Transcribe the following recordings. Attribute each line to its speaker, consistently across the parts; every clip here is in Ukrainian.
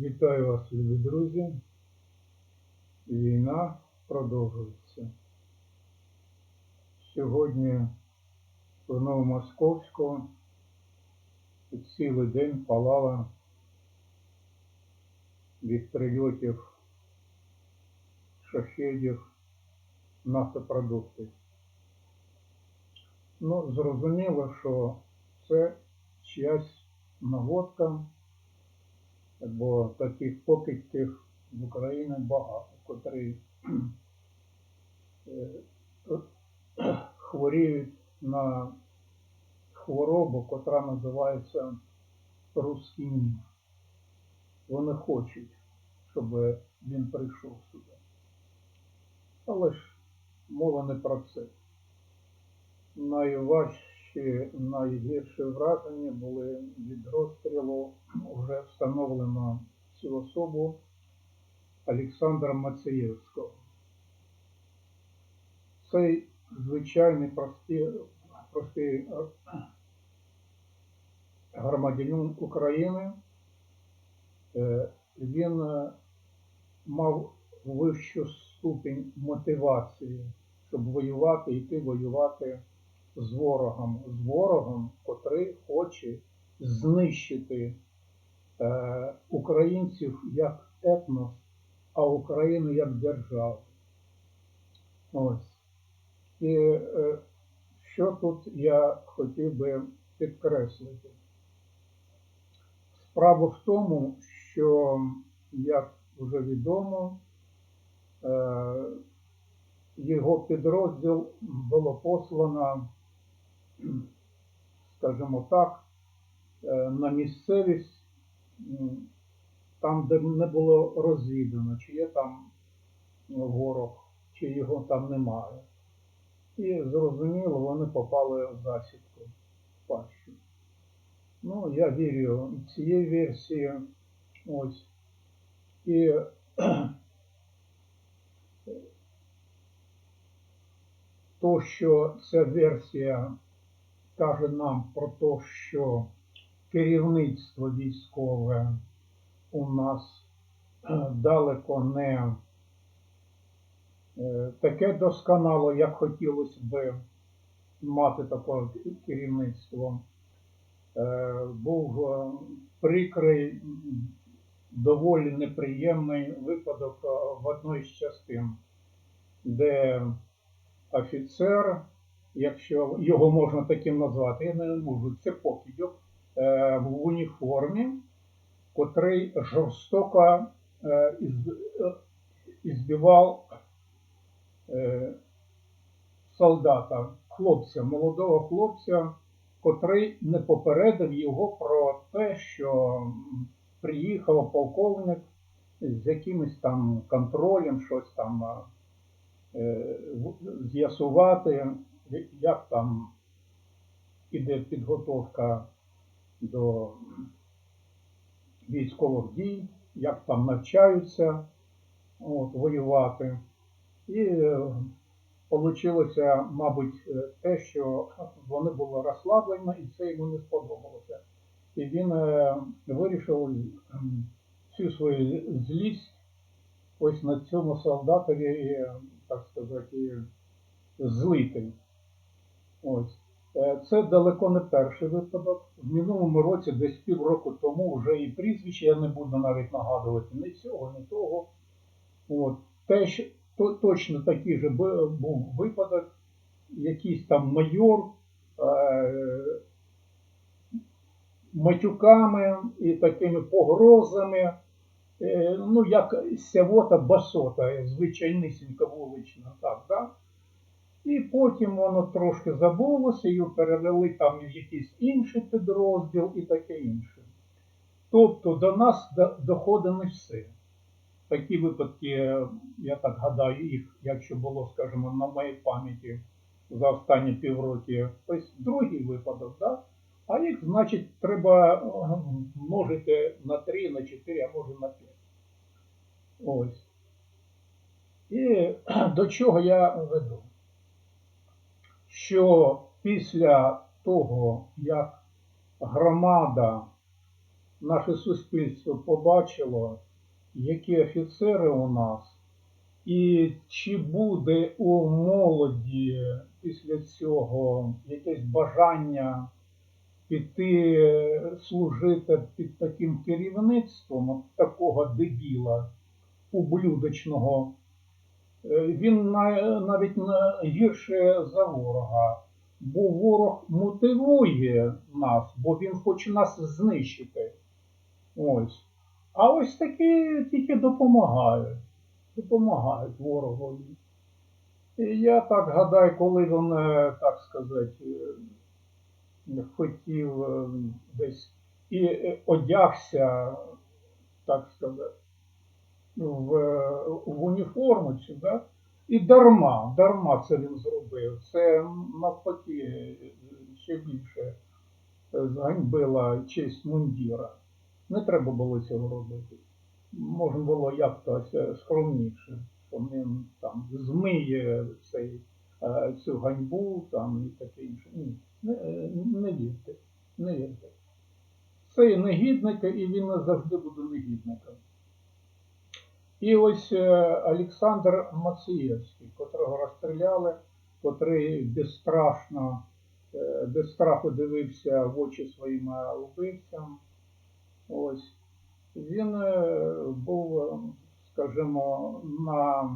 Speaker 1: Вітаю вас, любі друзі. Війна продовжується. Сьогодні в Новомосковську цілий день палала від прильотів шахедів нафтопродукти. Ну, зрозуміло, що це чиясь наводка, бо таких покидьків в Україні багато, котрі е, хворіють на хворобу, котра називається русський мір. Вони хочуть, щоб він прийшов сюди. Але ж мова не про це. Найважчі, найгірші враження були від розстрілу вже встановлено цю особу Олександра Мацієвського. Цей звичайний простий, простий е, громадянин України, е, він е, мав вищу ступінь мотивації, щоб воювати, йти воювати з ворогом, з ворогом, котрий хоче знищити е, українців як етнос, а Україну як державу. Ось. І е, що тут я хотів би підкреслити? Справа в тому, що, як вже відомо, е, його підрозділ було послано, скажімо так, е, на місцевість, там, де не було розвідано, чи є там ворог, чи його там немає. І зрозуміло, вони попали в засідку в пащу. Ну, я вірю цієї версії. Ось. І то, що ця версія каже нам про те, що керівництво військове у нас е, далеко не е, таке досконало, як хотілося би мати таке керівництво. Е, Був прикрий, доволі неприємний випадок в одній з частин, де офіцер, якщо його можна таким назвати, я не можу, це покидьок е, в уніформі, котрий жорстоко е, е, ізбивав солдата, хлопця, молодого хлопця, котрий не попередив його про те, що приїхав полковник з якимось там контролем, щось там. з'ясувати, як там іде підготовка до військових дій, як там навчаються от, воювати. І вийшло, мабуть, е, те, що вони були розслаблені, і це йому не сподобалося. І він е, вирішив всю свою злість ось на цьому солдатові, е, так сказати, злити. Ось. Е, Це далеко не перший випадок. В минулому році, десь півроку тому, вже і прізвище, я не буду навіть нагадувати ні цього, ні того. От. Теж то, точно такий же був випадок, якийсь там майор е, матюками і такими погрозами е, ну, як сявота басота, звичайнісінька вулична, так, да? І потім воно трошки забулося, і перевели там в якийсь інший підрозділ і таке інше. Тобто до нас доходить не все. Такі випадки, я так гадаю, їх, якщо було, скажімо, на моїй пам'яті за останні півроки, ось другий випадок, да? а їх, значить, треба множити на 3, на 4, а може на 5. Ось. І до чого я веду? Що після того, як громада наше суспільство побачило, які офіцери у нас, і чи буде у молоді після цього якесь бажання піти служити під таким керівництвом такого дебіла ублюдочного, він навіть гірше за ворога. Бо ворог мотивує нас, бо він хоче нас знищити. Ось. А ось такі тільки допомагають. Допомагають ворогові. І я так гадаю, коли він, е, так сказати, е, хотів е, десь і е, одягся, так сказати, в, в уніформу цю, да? і дарма, дарма це він зробив. Це навпаки ще більше е, зганьбила честь мундіра. Не треба було цього робити. Можна було е, скромніше, що він там змиє цей, е, цю ганьбу там, і таке інше. Ні, не, е, не вірте, не вірте. Це негідник, і він завжди буде негідником. І ось е, Олександр Мацієвський, котрого розстріляли, котрий безстрашно, е, без страху дивився в очі своїм е, вбивцям. Ось. Він був, скажімо, на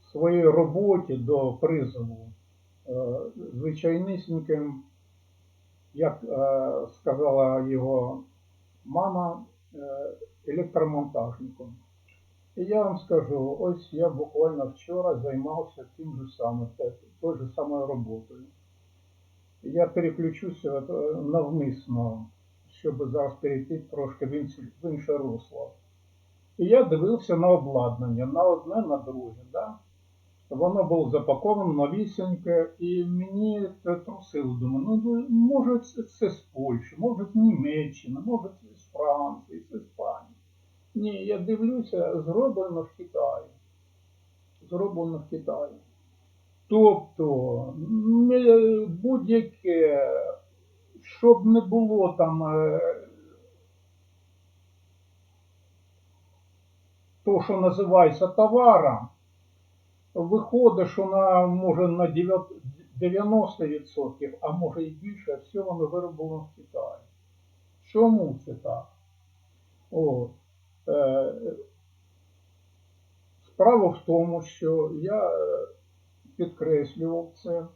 Speaker 1: своїй роботі до призову звичайнісіньким, як сказала його мама, електромонтажником. І я вам скажу, ось я буквально вчора займався тим же самим, той же самою роботою. Я переключуся е, навмисно, щоб зараз перейти трошки в інше, в інше русло. І я дивився на обладнання, на одне, на друге. Да? Воно було запаковано новісіньке, і мені це трусило. Думаю, ну ну, може це, з Польщі, може з Німеччини, може це з Франції, з Іспанії. Ні, я дивлюся, зроблено в Китаї. Зроблено в Китаї. Тобто, будь-яке, щоб не було там е, то, що називається товаром, виходить, що на, може на 90%, а може і більше, все воно вироблено в Китаї. Чому це так? От. Е, Справа в тому, що я е, підкреслював це,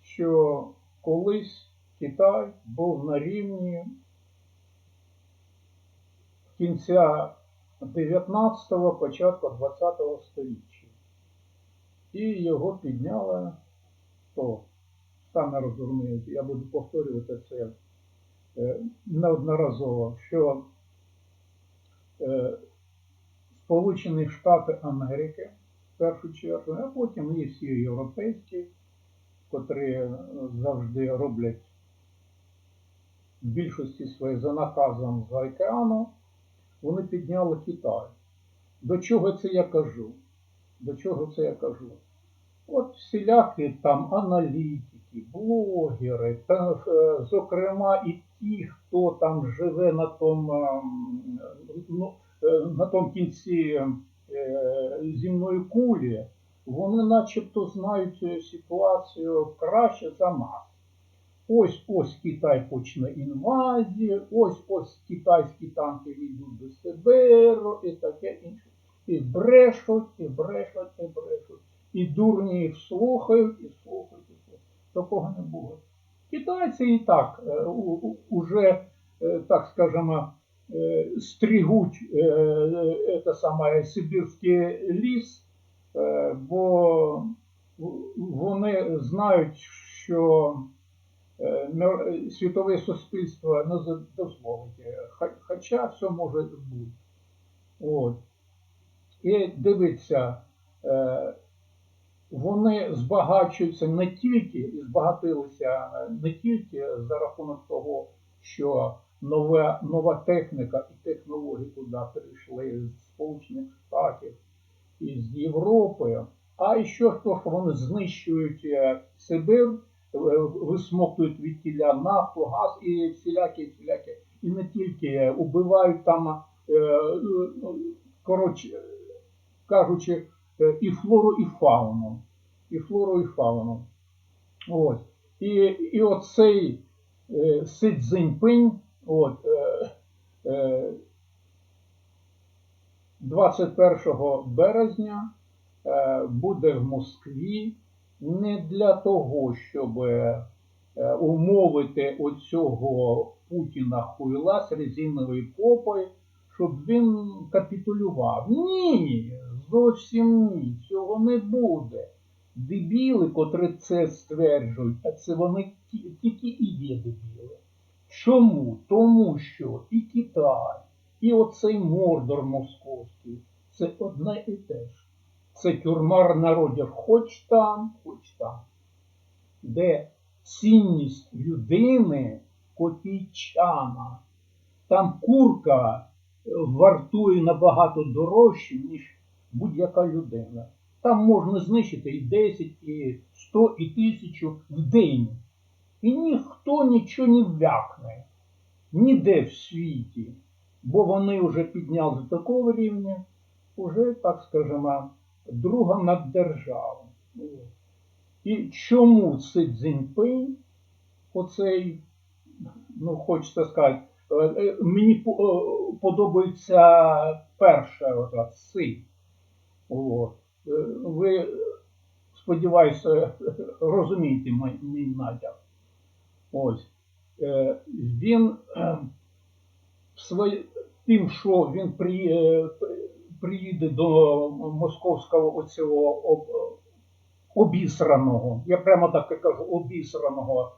Speaker 1: що колись Китай був на рівні кінця 19-го, початку 20-го століття. І його підняли, то саме розумієте, я буду повторювати це е, неодноразово, що Сполучені Штати Америки в першу чергу, а потім є всі європейські, котрі е, завжди роблять в більшості своєї за наказом з океану, вони підняли Китай. До чого це я кажу? До чого це я кажу? От всілякі там аналітики, блогери, та, е, зокрема і ті, хто там живе на тому, ем, ну, е, на тому кінці е, земної кулі, вони начебто знають е, ситуацію краще за нас. Ось ось Китай почне інвазію, ось ось китайські танки війдуть до Сибиру і таке інше. І брешуть, і брешуть, і брешуть. І дурні їх слухають, і слухають, і слухають. Такого не було. Китайці і так у- уже, е, так скажемо, е, стригуть це саме Сибірський ліс, бо вони знають, що світове суспільство не дозволить. е, Хоча все може бути. От. І дивиться, е, вони збагачуються не тільки і збагатилися е, не тільки за рахунок того, що нова, нова техніка і технології туди прийшли з Сполучених Штатів і з Європи, а і що то, що вони знищують е, Сибир, е, висмоктують від тіля нафту, газ і всілякі, всілякі і не тільки убивають там, е, коротше кажучи, і флору, і фауну. І флору, і фауну. Ось. І, і оцей е, Си Цзиньпинь, от, е, е, 21 березня е, буде в Москві не для того, щоб е, умовити оцього Путіна хуйла з резиновою попою, щоб він капітулював. Ні, зовсім ні, цього не буде. Дебіли, котрі це стверджують, а це вони тільки і є дебіли. Чому? Тому що і Китай, і оцей Мордор московський це одне і те ж. Це тюрма народів хоч там, хоч там, де цінність людини копійчана. Там курка е, вартує набагато дорожче, ніж будь-яка людина. Там можна знищити і 10, і 100, і 1000 в день. І ніхто нічого не вякне. Ніде в світі. Бо вони вже підняли до такого рівня, уже, так скажемо, друга наддержава. І чому Си Цзіньпинь, оцей, ну, хочеться сказати, е, е, мені е, подобається перша ота Си. Е, Ви, сподіваюся, розумієте мій, натяк. Ось. Е, Він е, тим, що він при, приїде до московського оцього об, обісраного, я прямо так і кажу, обісраного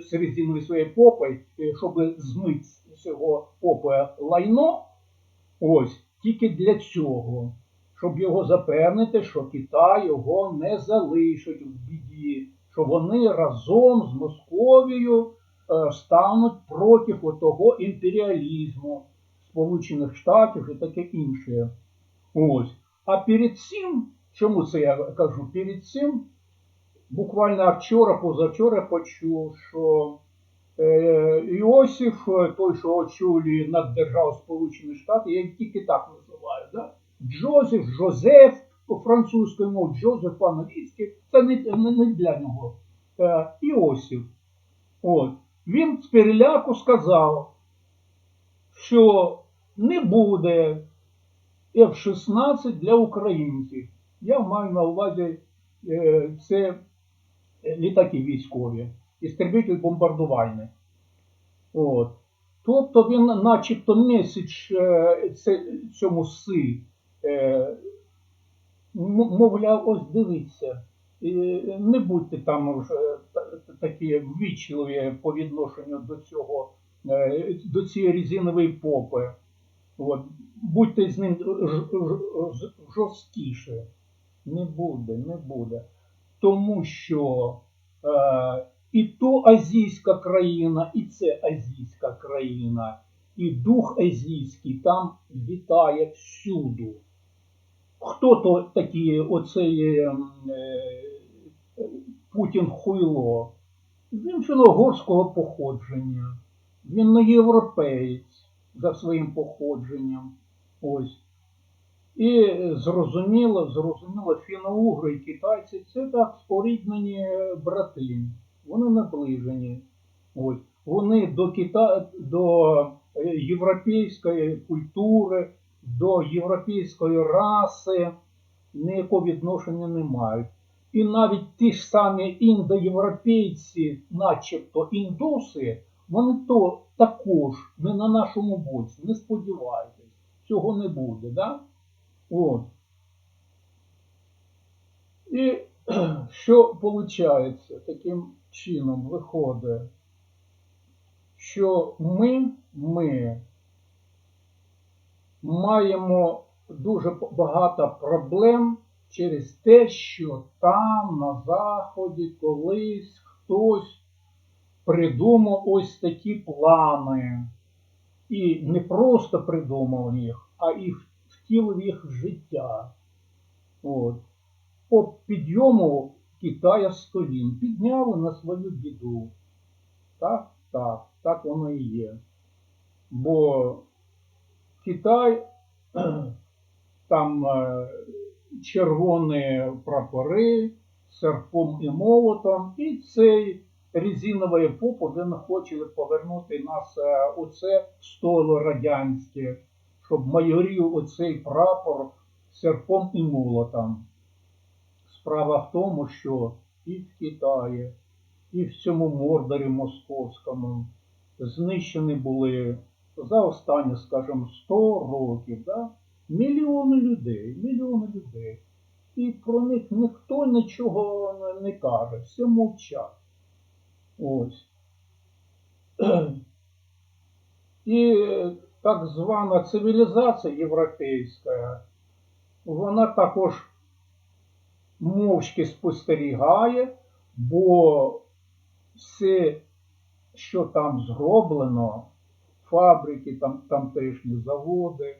Speaker 1: з своєї попи, щоб змити з цього попи лайно, ось, тільки для цього, щоб його запевнити, що Китай його не залишить в біді, що вони разом з Московією е, стануть проти того імперіалізму Сполучених Штатів і таке інше. Ось. А перед цим, чому це я кажу? Перед цим, буквально вчора, позавчора почув, що е, Іосиф, той, що очолює наддержаву Сполучених Штатів, я тільки так називаю, да? Джозеф, Жозеф по французькому мові, Джозеф по-англійськи, це не, не, для нього. Е, Іосиф. От. Він з переляку сказав, що не буде F-16 для українців. Я маю на увазі е, це літаки військові, істребитель бомбардувальний. От. Тобто він начебто меседж цьому си, мовляв, ось дивіться, е, не будьте там вже такі ввічливі по відношенню до цього, е, до цієї резинової попи. От. Будьте з ним жорсткіше. Не буде, не буде. Тому що е, і то азійська країна, і це азійська країна, і дух азійський там вітає всюду. Хто то такі оцей е, Путін хуйло? Він фіногорського походження. Він не європеєць за своїм походженням. Ось. І зрозуміло, зрозуміло, фіно-угри і китайці це так споріднені брати. Вони наближені. Ось. Вони до Кита... до е, європейської культури, до європейської раси ніякого відношення не мають. І навіть ті ж самі індоєвропейці, начебто індуси, вони то також не на нашому боці, не сподівайтесь, цього не буде. Да? От. І що виходить таким чином виходить, що ми, ми маємо дуже багато проблем через те, що там на Заході колись хтось придумав ось такі плани. І не просто придумав їх, а і втілив їх в життя. От. По підйому Китая з підняли на свою біду. Так, так, так воно і є. Бо Китай там е, червоні прапори серпом і молотом, і цей резиновий поп він хоче повернути нас е, у це столо радянське, щоб майорів оцей прапор серпом і молотом. Справа в тому, що і в Китаї, і в цьому мордорі московському знищені були за останні, скажімо, 100 років, да? мільйони людей, мільйони людей. І про них ніхто нічого не- каже, все мовчать. Ось. І так звана цивілізація європейська, вона також мовчки спостерігає, бо все, що там зроблено, фабрики, там, тамтешні заводи,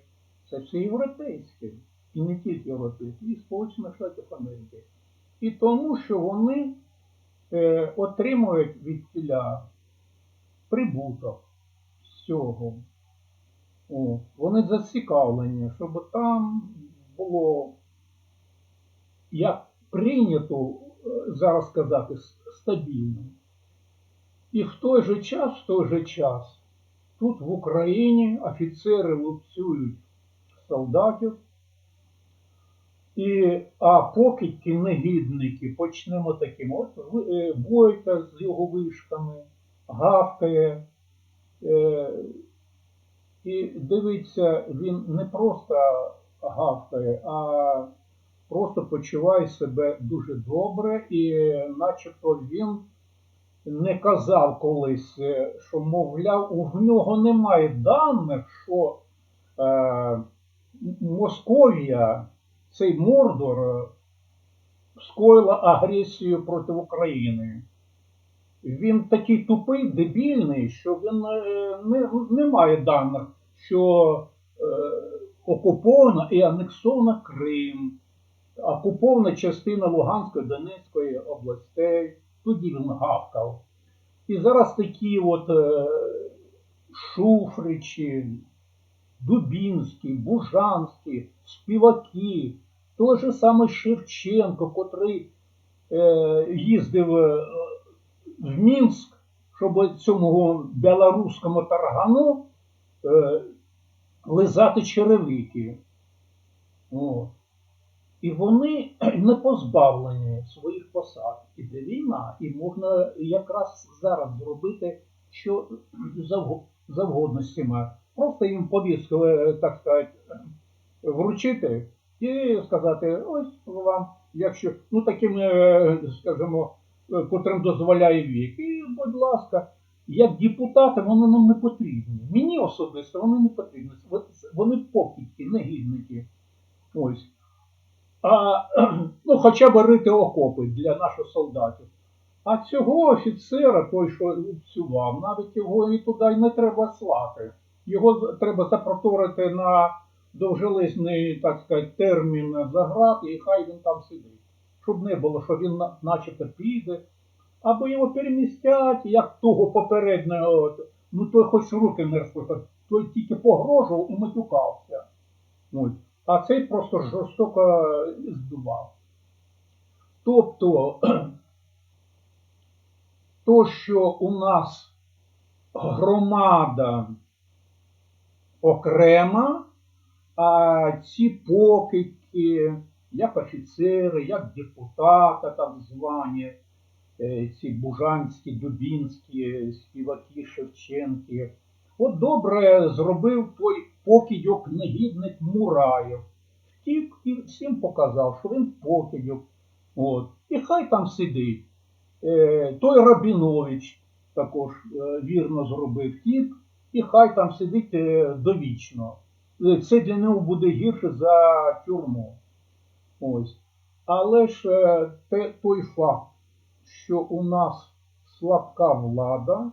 Speaker 1: це все європейське. І не тільки європейське, і Сполучених Штатів Америки. І тому, що вони е, отримують від тіля прибуток з цього. О, вони зацікавлені, щоб там було, як прийнято е, зараз сказати, с- стабільно. І в той же час, в той же час, тут в Україні офіцери лупцюють солдатів, і, а покидьки негідники, почнемо таким, от е, Бойка з його вишками, гавкає, е, і дивиться, він не просто гавкає, а просто почуває себе дуже добре, і начебто він не казав колись, е, що, мовляв, у нього немає даних, що е, Московія, цей Мордор, е, скоїла агресію проти України. Він такий тупий, дебільний, що він е, не, не має даних, що е, окупована і анексована Крим, окупована частина Луганської, Донецької областей. Тоді він гавкав. І зараз такі от е, Шуфричі, Дубінський, Бужанський, співаки, той же самий Шевченко, котрий е, їздив е, в Мінськ, щоб цьому білоруському таргану е, лизати черевики. От. І вони не позбавлені своїх посад. Іде війна, і можна якраз зараз зробити що завго- завгодно з цими. Просто їм повістку, е, так сказати, вручити і сказати, ось вам, якщо, ну таким, е, скажімо, е, котрим дозволяє вік. І, будь ласка, як депутати вони нам не потрібні. Мені особисто вони не потрібні. Вони покидьки, негідники. Ось. А, ну, хоча б рити окопи для наших солдатів. А цього офіцера, той, що лупцював, навіть його і туди не треба слати. Його треба запроторити на довжелезний, так сказати, термін заград, і хай він там сидить. Щоб не було, що він начебто піде. Або його перемістять, як того попереднього, ну той хоч руки не розпустив, той тільки погрожував і матюкався. Ось. А цей просто жорстоко збивав. Тобто, то, що у нас громада окрема, а ці покидьки, як офіцери, як депутати так звані, е, ці бужанські, дубінські, співаки Шевченки. От добре зробив той покидьок негідник Мураєв. Втік і всім показав, що він покидьок. От. І хай там сидить. Е, той Рабінович також е, вірно зробив втік, і хай там сидить е, довічно. Це для нього буде гірше за тюрму. Ось. Але ж е, те, той факт, що у нас слабка влада,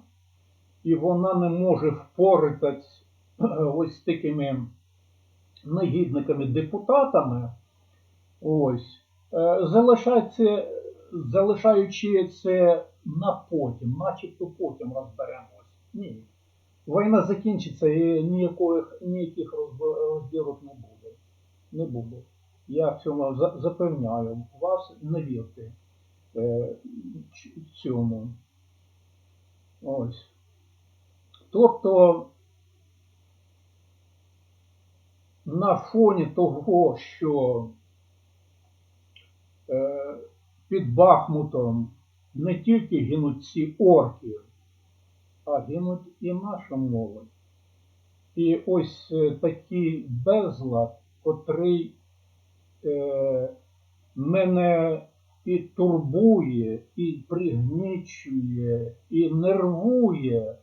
Speaker 1: і вона не може впоратись е, ось такими негідниками-депутатами, ось, е, залишаючи це на потім, начебто потім розберемось. Ні. війна закінчиться і ніяких, ніяких розділок не буде. Не буде. Я в цьому запевняю вас, не вірте е, цьому. Ось. Тобто на фоні того, що е, під Бахмутом не тільки гинуть ці орки, а гинуть і наша молодь. І ось е, такий безлад, котрий е, мене і турбує, і пригнічує, і нервує,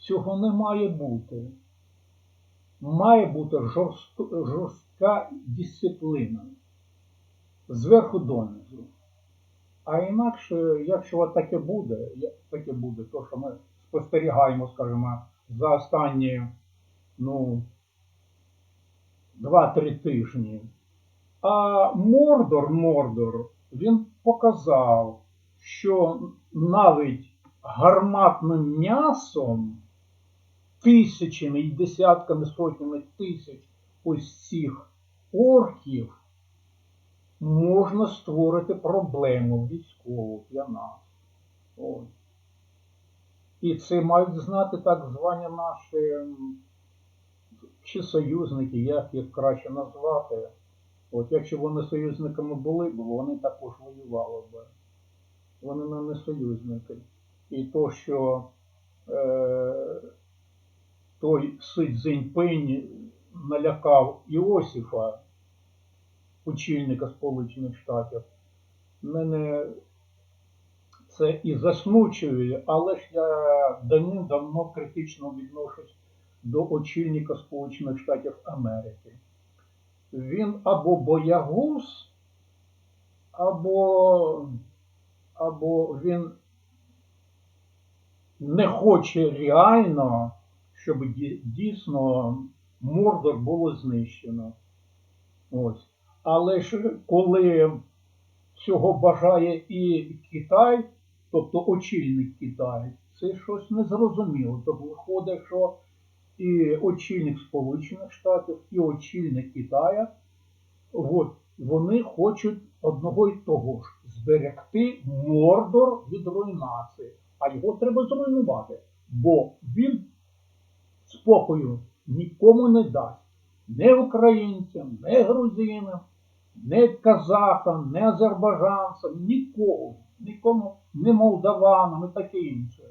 Speaker 1: цього не має бути. Має бути жорст- жорстка дисципліна зверху донизу. А інакше, якщо таке буде, таке буде, то що ми спостерігаємо, скажімо, за останні ну, 2-3 тижні. А Мордор, Мордор, він показав, що навіть гарматним м'ясом тисячами і десятками, сотнями тисяч ось цих орків можна створити проблему військову для нас. Ось. І це мають знати так звані наші чи союзники, як їх краще назвати. От якщо вони союзниками були б, вони також воювали б. Вони не союзники. І то, що е, той Си Цзіньпинь налякав Іосифа, очільника Сполучених Штатів, мене це і засмучує, але ж я давним-давно критично відношусь до очільника Сполучених Штатів Америки. Він або боягуз, або, або він не хоче реально, щоб дійсно Мордор було знищено. Ось. Але ж коли цього бажає і Китай, тобто очільник Китаю, це щось незрозуміло. Тобто виходить, що і очільник Сполучених Штатів, і очільник Китаю, от, вони хочуть одного і того ж зберегти Мордор від руйнації, а його треба зруйнувати, бо він спокою нікому не дасть. Не українцям, не грузинам, не казахам, не азербайджанцям, нікому, нікому, не молдаванам і таке інше.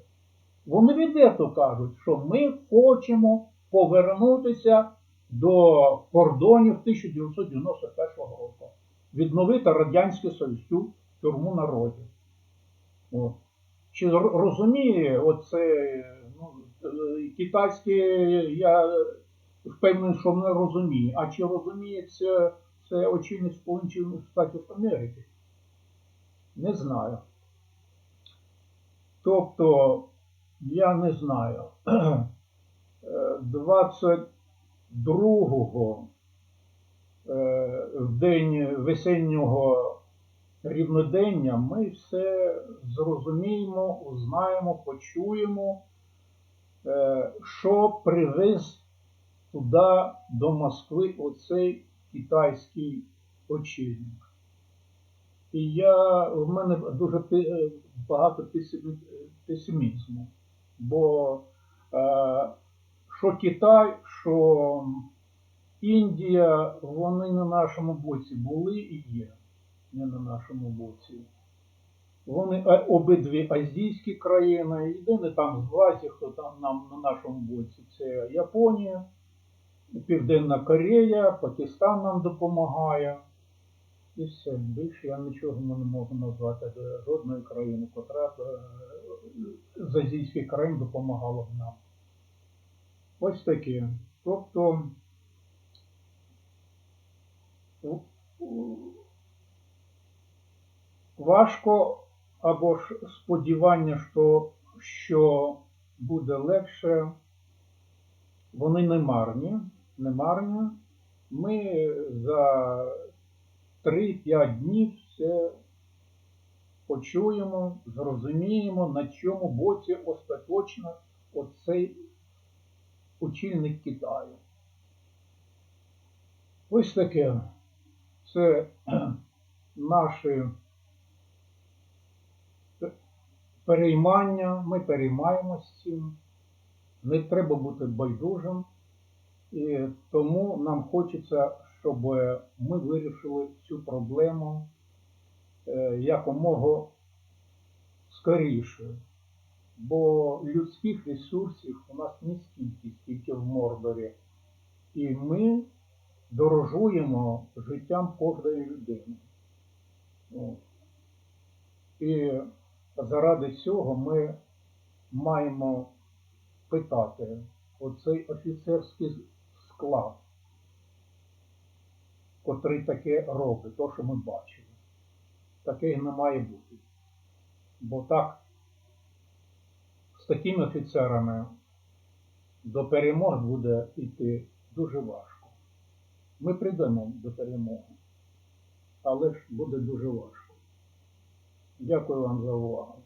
Speaker 1: Вони відверто кажуть, що ми хочемо повернутися до кордонів 1991 року, відновити Радянський Союз, цю тюрму народів. Чи розуміє оце китайське, я впевнений, що не розуміє. А чи розуміє це, це очільник Сполучених Штатів Америки? Не знаю. Тобто, я не знаю. Е, 22-го е, в день весеннього рівнодення ми все зрозуміємо, узнаємо, почуємо, е, що привез туди до Москви оцей китайський очільник. І я, в мене дуже е, багато песимізму, бо е, що Китай, що Індія, вони на нашому боці були і є, не на нашому боці. Вони обидві азійські країни, єдине там з Азії, хто там нам на нашому боці, це Японія, Південна Корея, Пакистан нам допомагає. І все. Більше я нічого не можу назвати жодної країни, котра е, з азійських країн допомагала б нам. Ось таке. Тобто важко або ж сподівання, що, що буде легше, вони не марні, не марні. Ми за 3-5 днів все почуємо, зрозуміємо, на чому боці остаточно оцей очільник Китаю. Ось таке. Це наші переймання. Ми переймаємось цим. Не треба бути байдужим. І тому нам хочеться, щоб ми вирішили цю проблему е, якомога скоріше. Бо людських ресурсів у нас не стільки, скільки в Мордорі. І ми дорожуємо життям кожної людини. І заради цього ми маємо питати оцей офіцерський склад, котрий таке робить, то, що ми бачили. Таке не має бути. Бо так, з такими офіцерами до перемог буде йти дуже важко. Ми прийдемо до перемоги, але ж буде дуже важко. Дякую вам за увагу.